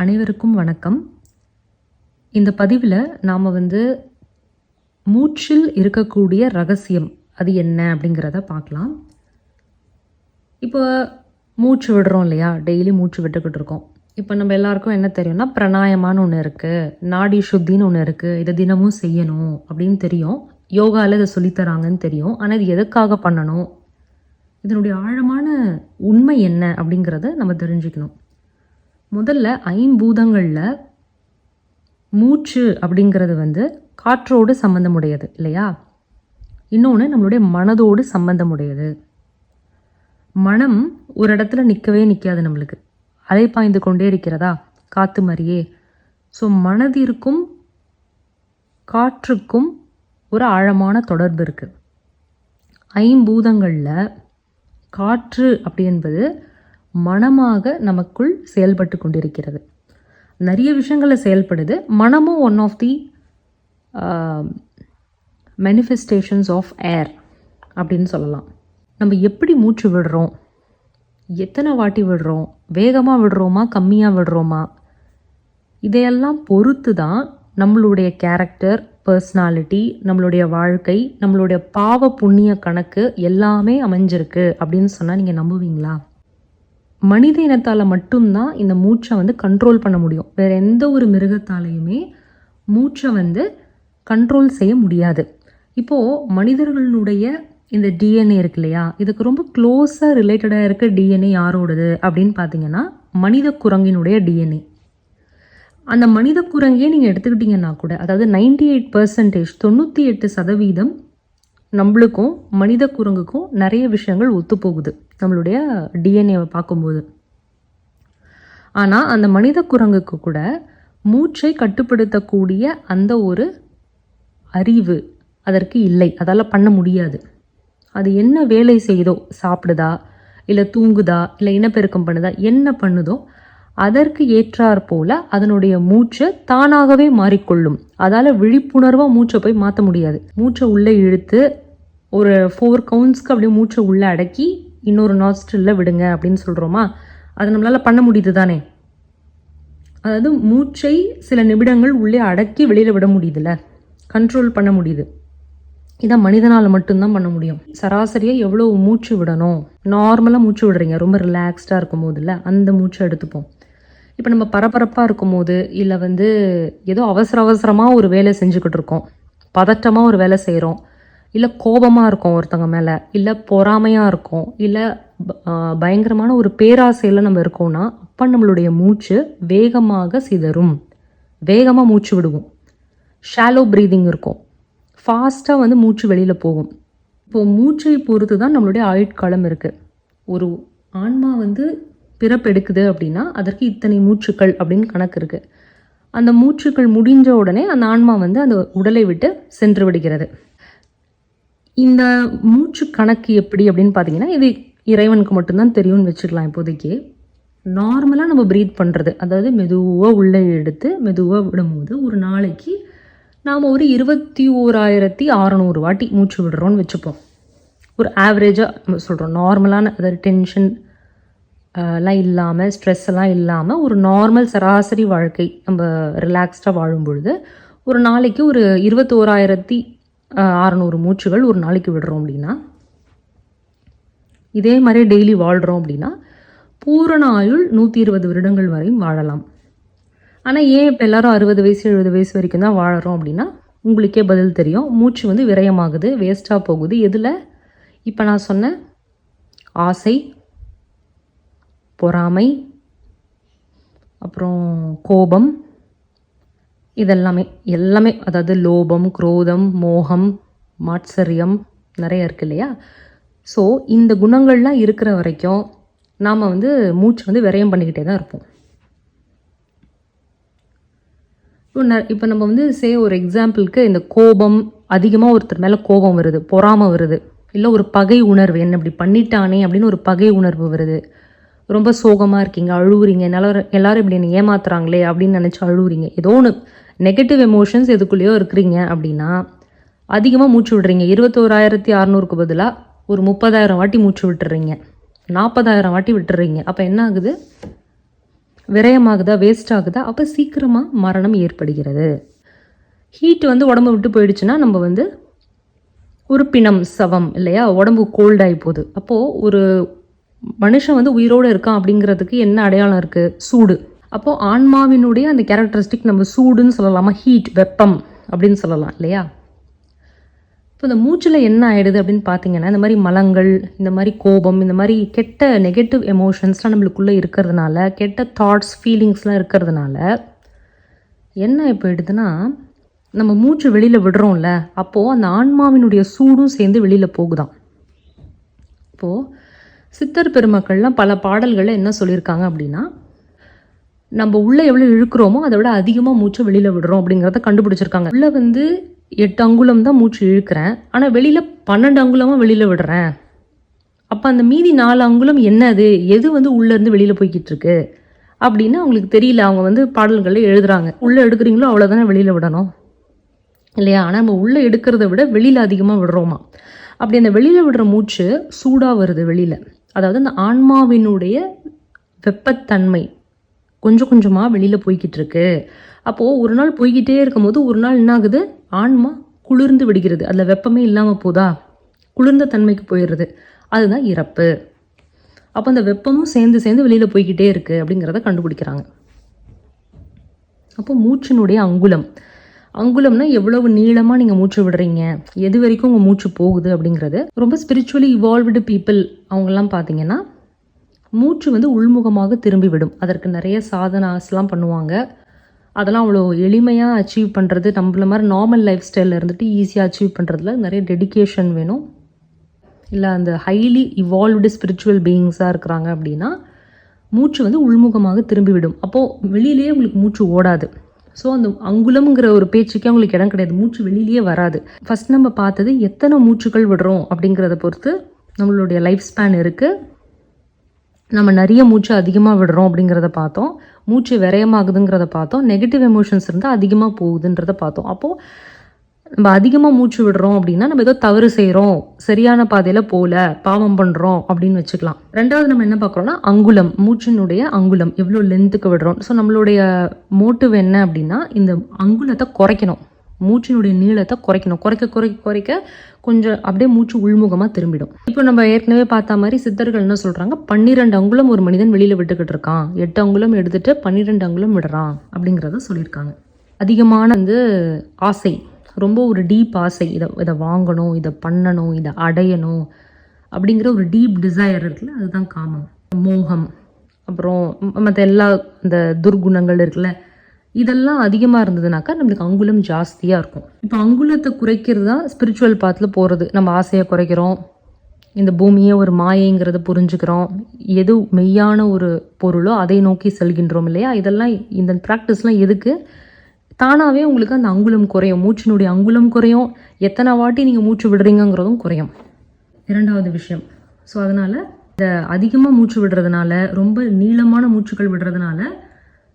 அனைவருக்கும் வணக்கம். இந்த பதிவில் நாம் வந்து மூச்சில் இருக்கக்கூடிய ரகசியம் அது என்ன அப்படிங்கிறத பார்க்கலாம். இப்போ மூச்சு விடுறோம் இல்லையா? டெய்லி மூச்சு விட்டுக்கிட்டு இருக்கோம். இப்போ நம்ம எல்லாருக்கும் என்ன தெரியும்னா பிராணாயமான்னு ஒன்று இருக்குது நாடி சுத்தின்னு ஒன்று இருக்குது இதை தினமும் செய்யணும் அப்படின்னு தெரியும். யோகாவில் இதை சொல்லித்தராங்கன்னு தெரியும். ஆனால் இது எதுக்காக பண்ணணும்? இதனுடைய ஆழமான உண்மை என்ன அப்படிங்கிறத நம்ம தெரிஞ்சுக்கணும். முதல்ல ஐம்பூதங்களில் மூச்சு அப்படிங்கிறது வந்து காற்றோடு சம்பந்தமுடையது இல்லையா? இன்னொன்று நம்மளுடைய மனதோடு சம்பந்தமுடையது. மனம் ஒரு இடத்துல நிற்கவே நிற்காது நம்மளுக்கு. அலைப்பாய்ந்து கொண்டே இருக்கிறதா? காற்று மாதிரியே. ஸோ மனதிற்கும் காற்றுக்கும் ஒரு ஆழமான தொடர்பு இருக்குது ஐம்பூதங்களில் காற்று அப்படி என்பது மனமாக நமக்குள் செயல்பட்டு கொண்டிருக்கிறது. நிறைய விஷயங்களை செயல்படுது. மனமும் one of the manifestations of air அப்படின்னு சொல்லலாம். நம்ம எப்படி மூச்சு விடுறோம்? எத்தனை வாட்டி விடுறோம்? வேகமாக விடுறோமா? கம்மியாக விடுறோமா? இதையெல்லாம் பொறுத்து தான் நம்மளுடைய கேரக்டர் பர்சனாலிட்டி நம்மளுடைய வாழ்க்கை நம்மளுடைய பாவ புண்ணிய கணக்கு எல்லாமே அமைஞ்சிருக்கு அப்படின்னு சொன்னால் நீங்கள் நம்புவீங்களா? மனித இனத்தால் மட்டும்தான் இந்த மூச்சை வந்து கண்ட்ரோல் பண்ண முடியும். வேறு எந்த ஒரு மிருகத்தாலையுமே மூச்சை வந்து கண்ட்ரோல் செய்ய முடியாது. இப்போது மனிதர்களுடைய இந்த டிஎன்ஏ இருக்கு இல்லையா? இதுக்கு ரொம்ப க்ளோஸாக ரிலேட்டடாக இருக்க டிஎன்ஏ யாரோடது அப்படின்னு பார்த்தீங்கன்னா மனித குரங்கினுடைய டிஎன்ஏ அந்த மனித குரங்கே நீங்கள் எடுத்துக்கிட்டிங்கன்னா கூட அதாவது நைன்டி எயிட் பர்சன்டேஜ் தொண்ணூற்றி எட்டு சதவீதம் நம்மளுக்கும் மனித குரங்குக்கும் நிறைய விஷயங்கள் ஒத்துப்போகுது. நம்மளுடைய டிஎன்ஏவை பார்க்கும்போது. ஆனால் அந்த மனித குரங்குக்கு கூட மூச்சை கட்டுப்படுத்தக்கூடிய அந்த ஒரு அறிவு அதற்கு இல்லை. அதால் பண்ண முடியாது. அது என்ன வேலை செய்யுதோ சாப்பிடுதா இல்லை தூங்குதா இல்லை இனப்பெருக்கம் பண்ணுதா என்ன பண்ணுதோ அதற்கு ஏற்றாற் போல அதனுடைய மூச்சை தானாகவே மாறிக்கொள்ளும். அதால் விழிப்புணர்வாக மூச்சை போய் மாற்ற முடியாது. மூச்சை உள்ளே இழுத்து ஒரு ஃபோர் கவுண்ட்ஸ்க்கு அப்படியே மூச்சை உள்ளே அடக்கி இன்னொரு நாஸ்ட்ரில்ல விடுங்க அப்படின்னு சொல்கிறோமா அது நம்மளால் பண்ண முடியுது தானே அதாவது மூச்சை சில நிமிடங்கள் உள்ளே அடக்கி வெளியில் விட முடியுதுல்ல. கண்ட்ரோல் பண்ண முடியுது. இதை மனிதனால் மட்டும்தான் பண்ண முடியும். சராசரியாக எவ்வளோ மூச்சு விடணும்? நார்மலாக மூச்சு விடுறீங்க. ரொம்ப ரிலாக்ஸ்டாக இருக்கும் போதில்ல அந்த மூச்சை எடுத்துப்போம். இப்போ நம்ம பரபரப்பாக இருக்கும்போது இல்லை வந்து ஏதோ அவசர அவசரமாக ஒரு வேலை செஞ்சுக்கிட்டு இருக்கோம். பதட்டமாக ஒரு வேலை செய்கிறோம் இல்லை கோபமாக இருக்கும் ஒருத்தவங்க மேலே இல்லை பொறாமையாக இருக்கும் இல்லை பயங்கரமான ஒரு பேராசையில் நம்ம இருக்கோம்னா அப்போ நம்மளுடைய மூச்சு வேகமாக சிதறும். வேகமாக மூச்சு விடுவோம். ஷாலோ ப்ரீதிங் இருக்கும். ஃபாஸ்ட்டாக வந்து மூச்சு வெளியில் போகும். இப்போது மூச்சை பொறுத்து தான் நம்மளுடைய ஆயுட்காலம் இருக்குது ஒரு ஆன்மா வந்து பிறப்பெடுக்குது அப்படின்னா அதற்கு இத்தனை மூச்சுக்கள் அப்படின்னு கணக்கு இருக்குது அந்த மூச்சுக்கள் முடிஞ்ச உடனே அந்த ஆன்மா வந்து அந்த உடலை விட்டு சென்று விடுகிறது. இந்த மூச்சு கணக்கு எப்படி அப்படின்னு பார்த்தீங்கன்னா இது இறைவனுக்கு மட்டும்தான் தெரியும்னு வச்சுக்கலாம் இப்போதைக்கு. நார்மலாக நம்ம ப்ரீத் பண்ணுறது அதாவது மெதுவாக உள்ளே எடுத்து மெதுவாக விடும்போது ஒரு நாளைக்கு நாம் ஒரு இருபத்தி ஓராயிரத்தி அறநூறு வாட்டி மூச்சு விடுறோம்னு வச்சுப்போம். ஒரு ஆவரேஜாக நம்ம சொல்கிறோம் நார்மலான அதாவது டென்ஷன் எல்லாம் இல்லாமல் ஸ்ட்ரெஸ் எல்லாம் இல்லாமல் ஒரு நார்மல் சராசரி வாழ்க்கை நம்ம ரிலாக்ஸ்டாக வாழும் பொழுது ஒரு நாளைக்கு ஒரு இருபத்தோராயிரத்தி அறநூறு மூச்சுகள் ஒரு நாளைக்கு விடுறோம் அப்படின்னா. இதே மாதிரி டெய்லி வாழ்கிறோம் அப்படின்னா பூரண ஆயுள் நூற்றி இருபது வருடங்கள் வரையும் வாழலாம். ஆனால் ஏன் இப்போ எல்லாரும் அறுபது வயசு எழுபது வயசு வரைக்கும் தான் வாழறோம் அப்படின்னா உங்களுக்கே பதில் தெரியும். மூச்சு வந்து விரயமாகுது வேஸ்ட்டாக போகுது. எதில்? இப்போ நான் சொன்ன ஆசை பொறாமை அப்புறம் கோபம் இதெல்லாமே எல்லாமே அதாவது லோபம் குரோதம் மோகம் மாத்சரியம் நிறைய இருக்கு இல்லையா? ஸோ இந்த குணங்கள்லாம் இருக்கிற வரைக்கும் நாம் வந்து மூச்சு வந்து விரயம் பண்ணிக்கிட்டே தான் இருப்போம். இப்போ இப்போ நம்ம வந்து சே ஒரு எக்ஸாம்பிளுக்கு இந்த கோபம் அதிகமாக ஒருத்தர் மேலே கோபம் வருது பொறாமை வருது இல்லை ஒரு பகை உணர்வு என்ன இப்படி பண்ணிட்டானே அப்படின்னு ஒரு பகை உணர்வு வருது. ரொம்ப சோகமாக இருக்கீங்க அழுவுறீங்க எல்லாரும் எல்லாரும் இப்படி என்னை ஏமாத்துறாங்களே அப்படின்னு நினச்சி அழுவுறீங்க. ஏதோ ஒன்று நெகட்டிவ் எமோஷன்ஸ் எதுக்குள்ளேயோ இருக்கிறீங்க அப்படின்னா அதிகமாக மூச்சு விடுறீங்க. இருபத்தோராயிரத்தி அறநூறுக்கு பதிலாக ஒரு முப்பதாயிரம் வாட்டி மூச்சு விட்டுறீங்க. நாற்பதாயிரம் வாட்டி விட்டுறீங்க. அப்போ என்ன ஆகுது? விரயமாகுதா? வேஸ்ட் ஆகுதா? அப்போ சீக்கிரமாக மரணம் ஏற்படுகிறது. ஹீட் வந்து உடம்பு விட்டு போயிடுச்சுன்னா நம்ம வந்து ஒரு பிணம் சவம் இல்லையா? உடம்பு கோல்டாகி போகுது. அப்போது ஒரு மனுஷன் வந்து உயிரோடு இருக்கான் அப்படிங்கிறதுக்கு என்ன அடையாளம் இருக்குது சூடு. அப்போது ஆன்மாவினுடைய அந்த கேரக்டரிஸ்டிக் நம்ம சூடுன்னு சொல்லலாமா? ஹீட் வெப்பம் அப்படின்னு சொல்லலாம் இல்லையா? இப்போ இந்த மூச்சில் என்ன ஆகிடுது அப்படின்னு பார்த்தீங்கன்னா இந்த மாதிரி மலங்கள் இந்த மாதிரி கோபம் இந்த மாதிரி கெட்ட நெகட்டிவ் எமோஷன்ஸ்லாம் நம்மளுக்குள்ளே இருக்கிறதுனால கெட்ட தாட்ஸ் ஃபீலிங்ஸ்லாம் இருக்கிறதுனால என்ன போயிடுதுன்னா நம்ம மூச்சு வெளியில் விடுறோம்ல அப்போது அந்த ஆன்மாவினுடைய சூடும் சேர்ந்து வெளியில் போகுதான் இப்போது சித்தர் பெருமக்கள்லாம் பல பாடல்களை என்ன சொல்லியிருக்காங்க அப்படின்னா நம்ம உள்ளே எவ்வளோ இழுக்கிறோமோ அதை விட அதிகமாக மூச்சை வெளியில் விடுறோம் அப்படிங்கிறத கண்டுபிடிச்சிருக்காங்க. உள்ளே வந்து எட்டு அங்குலம் தான் மூச்சு இழுக்கிறேன். ஆனால் வெளியில் பன்னெண்டு அங்குலமாக வெளியில் விடுறேன். அப்போ அந்த மீதி நாலு அங்குலம் என்னது? எது வந்து உள்ளேருந்து வெளியில் போய்கிட்டு இருக்கு? அப்படின்னு அவங்களுக்கு தெரியல. அவங்க வந்து பாடல்களில் எழுதுகிறாங்க உள்ளே எடுக்கிறீங்களோ அவ்வளோதானே வெளியில் விடணும். இல்லையா? ஆனால் நம்ம உள்ளே எடுக்கிறத விட வெளியில் அதிகமாக விடுறோமா? அப்படி அந்த வெளியில் விடுற மூச்சு சூடாக வருது வெளியில். அதாவது அந்த ஆன்மாவினுடைய வெப்பத்தன்மை கொஞ்சம் கொஞ்சமாக வெளியில் போய்கிட்டு இருக்கு. அப்போது ஒரு நாள் போய்கிட்டே இருக்கும்போது ஒரு நாள் என்ன ஆகுது ஆன்மா குளிர்ந்து விடுகிறது. அதில் வெப்பமே இல்லாமல் போதா? குளிர்ந்த தன்மைக்கு போயிடுறது. அதுதான் இறப்பு. அப்போ அந்த வெப்பமும் சேர்ந்து சேர்ந்து வெளியில் போய்கிட்டே இருக்குது அப்படிங்கிறத கண்டுபிடிக்கிறாங்க. அப்போ மூச்சினுடைய அங்குலம். அங்குலம்னா எவ்வளவு நீளமாக நீங்கள் மூச்சு விடுறீங்க? எது வரைக்கும் உங்கள் மூச்சு போகுது அப்படிங்கிறது ரொம்ப ஸ்பிரிச்சுவலி இவால்வ்டு பீப்புள் அவங்கெல்லாம் பார்த்தீங்கன்னா மூச்சு வந்து உள்முகமாக திரும்பி விடும் அதற்கு நிறைய சாதனாஸ்லாம் பண்ணுவாங்க. அதெல்லாம் அவ்வளோ எளிமையாக அச்சீவ் பண்ணுறது நம்மள மாதிரி நார்மல் லைஃப் ஸ்டைலில் இருந்துட்டு ஈஸியாக அச்சீவ் பண்ணுறதுல நிறைய டெடிகேஷன் வேணும். இல்லை அந்த ஹைலி இவால்வ்டு ஸ்பிரிச்சுவல் பீயிங்ஸாக இருக்கிறாங்க அப்படின்னா மூச்சு வந்து உள்முகமாக திரும்பி விடும் அப்போது வெளியிலேயே உங்களுக்கு மூச்சு ஓடாது. ஸோ அந்த அங்குலம்ங்கிற ஒரு பேச்சுக்கே அவங்களுக்கு இடம் கிடையாது. மூச்சு வெளியிலேயே வராது. ஃபஸ்ட் நம்ம பார்த்தது எத்தனை மூச்சுகள் விடுறோம் அப்படிங்கிறத பொறுத்து நம்மளுடைய லைஃப் ஸ்பேன் இருக்குது நம்ம நிறைய மூச்சு அதிகமாக விடுறோம் அப்படிங்கிறத பார்த்தோம். மூச்சு விரயமாகுதுங்கிறத பார்த்தோம். நெகட்டிவ் எமோஷன்ஸ் இருந்தால் அதிகமாக போகுதுன்றத பார்த்தோம். அப்போது நம்ம அதிகமாக மூச்சு விடுறோம் அப்படின்னா நம்ம ஏதோ தவறு செய்கிறோம் சரியான பாதையில் போகல பாவம் பண்ணுறோம் அப்படின்னு வச்சுக்கலாம். ரெண்டாவது நம்ம என்ன பார்க்குறோம்னா அங்குலம் மூச்சினுடைய அங்குலம் எவ்வளோ லென்த்துக்கு விடுறோம். ஸோ நம்மளுடைய மோட்டிவ் என்ன அப்படின்னா இந்த அங்குலத்தை குறைக்கணும். மூச்சினுடைய நீளத்தை குறைக்கணும். குறைக்க குறைக்க குறைக்க கொஞ்சம் அப்படியே மூச்சு உள்முகமாக திரும்பிடும். இப்போ நம்ம ஏற்கனவே பார்த்த மாதிரி சித்தர்கள் என்ன சொல்கிறாங்க பன்னிரெண்டு அங்குலம் ஒரு மனிதன் வெளியில் விட்டுக்கிட்டு இருக்கான். எட்டு அங்குலம் எடுத்துட்டு பன்னிரெண்டு அங்குலம் விடுறான் அப்படிங்கிறத சொல்லியிருக்காங்க. அதிகமான வந்து ஆசை ரொம்ப ஒரு டீப் ஆசை இதை இதை வாங்கணும் இதை பண்ணணும் இதை அடையணும் அப்படிங்கிற ஒரு டீப் டிசையர் இருக்குல்ல அதுதான் காமம். மோகம் அப்புறம் மற்ற எல்லா இந்த துர்குணங்கள் இருக்குல்ல இதெல்லாம் அதிகமாக இருந்ததுனாக்கா நம்மளுக்கு அங்குலம் ஜாஸ்தியாக இருக்கும். இப்போ அங்குலத்தை குறைக்கிறது தான் ஸ்பிரிச்சுவல் பாத்தில் போகிறது நம்ம ஆசையை குறைக்கிறோம். இந்த பூமியே ஒரு மாயைங்கிறத புரிஞ்சுக்கிறோம். எது மெய்யான ஒரு பொருளோ அதை நோக்கி செல்கின்றோம் இல்லையா? இதெல்லாம் இந்த ப்ராக்டிஸ்லாம் எதுக்கு? தானாகவே உங்களுக்கு அந்த அங்குலம் குறையும். மூச்சினுடைய அங்குலம் குறையும். எத்தனை வாட்டி நீங்கள் மூச்சு விடுறீங்கங்கிறதும் குறையும். இரண்டாவது விஷயம். ஸோ அதனால் இந்த அதிகமாக மூச்சு விடுறதுனால ரொம்ப நீளமான மூச்சுகள் விடுறதுனால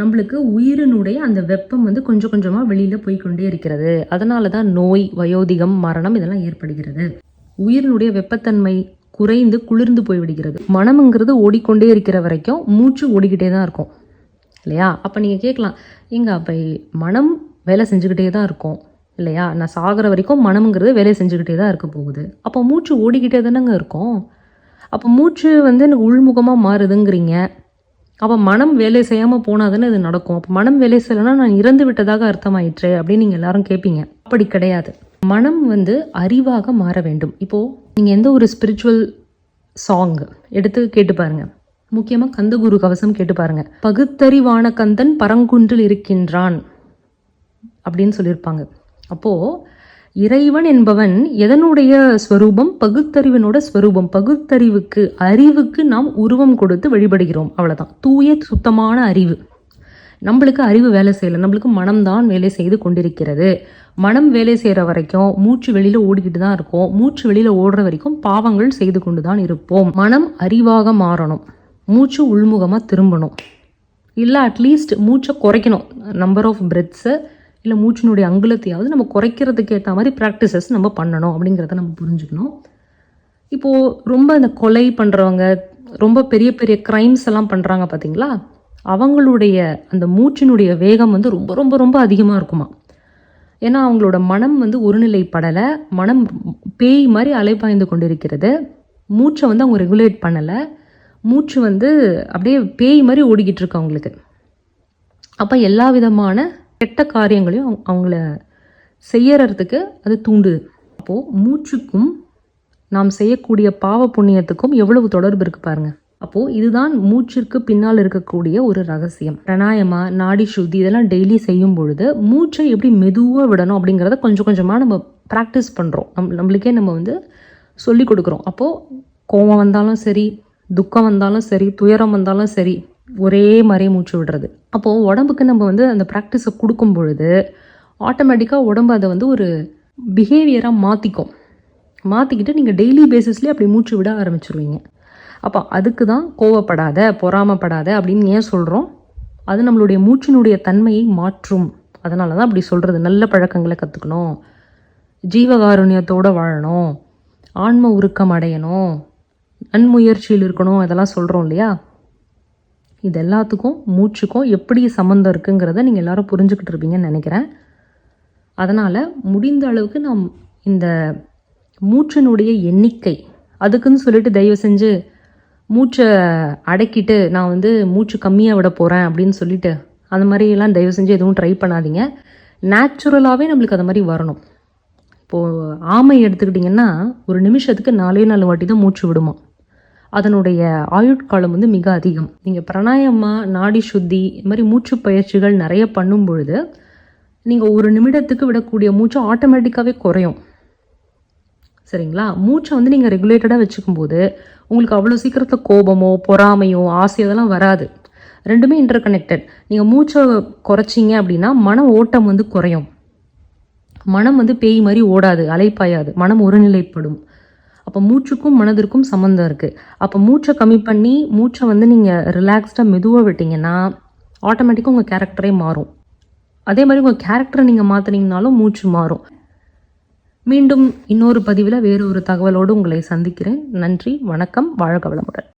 நம்மளுக்கு உயிரினுடைய அந்த வெப்பம் வந்து கொஞ்சம் கொஞ்சமாக வெளியில் போய்க்கொண்டே இருக்கிறது. அதனால தான் நோய் வயோதிகம் மரணம் இதெல்லாம் ஏற்படுகிறது. உயிரினுடைய வெப்பத்தன்மை குறைந்து குளிர்ந்து போய்விடுகிறது. மனம்ங்கிறது ஓடிக்கொண்டே இருக்கிற வரைக்கும் மூச்சு ஓடிக்கிட்டே தான் இருக்கும். இல்லையா? அப்போ நீங்கள் கேட்கலாம் எங்க அப்போ மனம் வேலை செஞ்சுக்கிட்டே தான் இருக்கும். இல்லையா? நான் சாகிற வரைக்கும் மனம்ங்கிறது வேலை செஞ்சுக்கிட்டே தான் இருக்க போகுது. அப்போ மூச்சு ஓடிக்கிட்டே தானேங்க இருக்கும். அப்போ மூச்சு வந்து எனக்கு உள்முகமாக மாறுதுங்கிறீங்க. அப்போ மனம் வேலை செய்யாமல் போனால் தானே இது நடக்கும். அப்போ மனம் வேலை செய்யலைன்னா நான் இறந்து விட்டதாக அர்த்தமாயிற்று அப்படின்னு நீங்கள் எல்லாரும் கேட்பீங்க அப்படி கிடையாது. மனம் வந்து அறிவாக மாற வேண்டும். இப்போது நீங்கள் எந்த ஒரு ஸ்பிரிச்சுவல் சாங் எடுத்து கேட்டு பாருங்க. முக்கியமாக கந்தகுரு கவசம் கேட்டு பாருங்கள் பகுத்தறிவான கந்தன் பரங்குன்றில் இருக்கின்றான் அப்படின்னு சொல்லியிருப்பாங்க. அப்போது இறைவன் என்பவன் எதனுடைய ஸ்வரூபம்? பகுத்தறிவனோட ஸ்வரூபம். பகுத்தறிவுக்கு அறிவுக்கு நாம் உருவம் கொடுத்து வழிபடுகிறோம். அவ்வளோதான் தூய சுத்தமான அறிவு. நம்மளுக்கு அறிவு வேலை செய்யலை. நம்மளுக்கு மனம்தான் வேலை செய்து கொண்டிருக்கிறது. மனம் வேலை செய்கிற வரைக்கும் மூச்சு வெளியில் ஓடிக்கிட்டு தான் இருக்கும். மூச்சு வெளியில் ஓடுற வரைக்கும் பாவங்கள் செய்து கொண்டு தான் இருப்போம். மனம் அறிவாக மாறணும். மூச்சு உள்முகமாக திரும்பணும். இல்லை அட்லீஸ்ட் மூச்சை குறைக்கணும். நம்பர் ஆஃப் பிரெத்ஸை இல்லை மூச்சினுடைய அங்குலத்தையாவது நம்ம குறைக்கிறதுக்கு ஏற்ற மாதிரி ப்ராக்டிசஸ் நம்ம பண்ணணும் அப்படிங்கிறத நம்ம புரிஞ்சுக்கணும். இப்போது ரொம்ப இந்த கொலை பண்ணுறவங்க ரொம்ப பெரிய பெரிய க்ரைம்ஸ் எல்லாம் பண்ணுறாங்க பார்த்தீங்களா அவங்களுடைய அந்த மூச்சினுடைய வேகம் வந்து ரொம்ப ரொம்ப ரொம்ப அதிகமாக இருக்குமா? ஏன்னா அவங்களோட மனம் வந்து ஒருநிலைப்படலை மனம் பேய் மாதிரி அலைப்பாய்ந்து கொண்டிருக்கிறது. மூச்சை வந்து அவங்க ரெகுலேட் பண்ணலை. மூச்சு வந்து அப்படியே பேய் மாதிரி ஓடிக்கிட்டு இருக்கு அவங்களுக்கு. அப்போ எல்லா விதமான கெட்ட காரியங்களையும் அவங்க- அவங்கள செய்யறதுக்கு அது தூண்டுது. அப்போது மூச்சுக்கும் நாம் செய்யக்கூடிய பாவ புண்ணியத்துக்கும் எவ்வளவு தொடர்பு இருக்குது பாருங்கள் அப்போது இதுதான் மூச்சிற்கு பின்னால் இருக்கக்கூடிய ஒரு ரகசியம். பிராணாயமா நாடி சுத்தி இதெல்லாம் டெய்லி செய்யும் பொழுது மூச்சை எப்படி மெதுவாக விடணும் அப்படிங்கிறத கொஞ்சம் கொஞ்சமாக நம்ம ப்ராக்டிஸ் பண்ணுறோம் நம் நம்மளுக்கே நம்ம வந்து சொல்லி கொடுக்குறோம். அப்போது கோபம் வந்தாலும் சரி துக்கம் வந்தாலும் சரி துயரம் வந்தாலும் சரி ஒரே மாதிரி மூச்சு விடுறது. அப்போது உடம்புக்கு நம்ம வந்து அந்த ப்ராக்டிஸை கொடுக்கும் பொழுது ஆட்டோமேட்டிக்காக உடம்பு அதை வந்து ஒரு பிஹேவியராக மாற்றிக்கும் மாற்றிக்கிட்டு நீங்கள் டெய்லி பேசிஸ்லேயே அப்படி மூச்சு விட ஆரம்பிச்சிருவீங்க. அப்போ அதுக்கு தான் கோவப்படாத பொறாமப்படாத அப்படின்னு ஏன் சொல்கிறோம் அது நம்மளுடைய மூச்சினுடைய தன்மையை மாற்றும். அதனால தான் அப்படி சொல்கிறது நல்ல பழக்கங்களை கற்றுக்கணும் ஜீவகாருண்யத்தோடு வாழணும். ஆன்ம உருக்கம் அடையணும். நன்முயற்சியில் இருக்கணும். இதெல்லாம் சொல்கிறோம் இல்லையா? இது எல்லாத்துக்கும் மூச்சுக்கும் எப்படி சம்மந்தம் இருக்குங்கிறத நீங்கள் எல்லாரும் புரிஞ்சுக்கிட்டு இருப்பீங்கன்னு நினைக்கிறேன். அதனால் முடிந்த அளவுக்கு நாம் இந்த மூச்சினுடைய எண்ணிக்கை அதுக்குன்னு சொல்லிட்டு தயவு செஞ்சு மூச்சை அடக்கிட்டு நான் வந்து மூச்சு கம்மியாக விட போகிறேன் அப்படின்னு சொல்லிட்டு அந்த மாதிரியெல்லாம் தயவு செஞ்சு எதுவும் ட்ரை பண்ணாதீங்க. நேச்சுரலாகவே நம்மளுக்கு அது மாதிரி வரணும். இப்போது ஆமை எடுத்துக்கிட்டிங்கன்னா ஒரு நிமிஷத்துக்கு நாலே நாலு வாட்டி தான் மூச்சு விடுமா? அதனுடைய ஆயுட்காலம் வந்து மிக அதிகம். நீங்கள் பிராணாயமா நாடி சுத்தி இது மாதிரி மூச்சு பயிற்சிகள் நிறைய பண்ணும் பொழுது நீங்கள் ஒரு நிமிடத்துக்கு விடக்கூடிய மூச்சு ஆட்டோமேட்டிக்காகவே குறையும். சரிங்களா? மூச்சை வந்து நீங்கள் ரெகுலேட்டடாக வச்சுக்கும் போது உங்களுக்கு அவ்வளோ சீக்கிரத்தில் கோபமோ பொறாமையோ ஆசை அதெல்லாம் வராது. ரெண்டுமே இன்டர் கனெக்டட் நீங்கள் மூச்சை குறைச்சிங்க அப்படின்னா மன ஓட்டம் வந்து குறையும். மனம் வந்து பேய் மாதிரி ஓடாது அலைப்பாயாது. மனம் ஒருநிலைப்படும். அப்போ மூச்சுக்கும் மனதிற்கும் சம்மந்தம் இருக்குது அப்போ மூச்சை கம்மி பண்ணி மூச்சை வந்து நீங்கள் ரிலாக்ஸ்டாக மெதுவாக விட்டிங்கன்னா ஆட்டோமேட்டிக்காக உங்கள் கேரக்டரே மாறும். அதே மாதிரி உங்கள் கேரக்டரை நீங்கள் மாற்றினீங்கனாலும் மூச்சு மாறும். மீண்டும் இன்னொரு பதிவில் வேறு ஒரு தகவலோடு உங்களை சந்திக்கிறேன். நன்றி வணக்கம் வாழ்க வளமுடன்.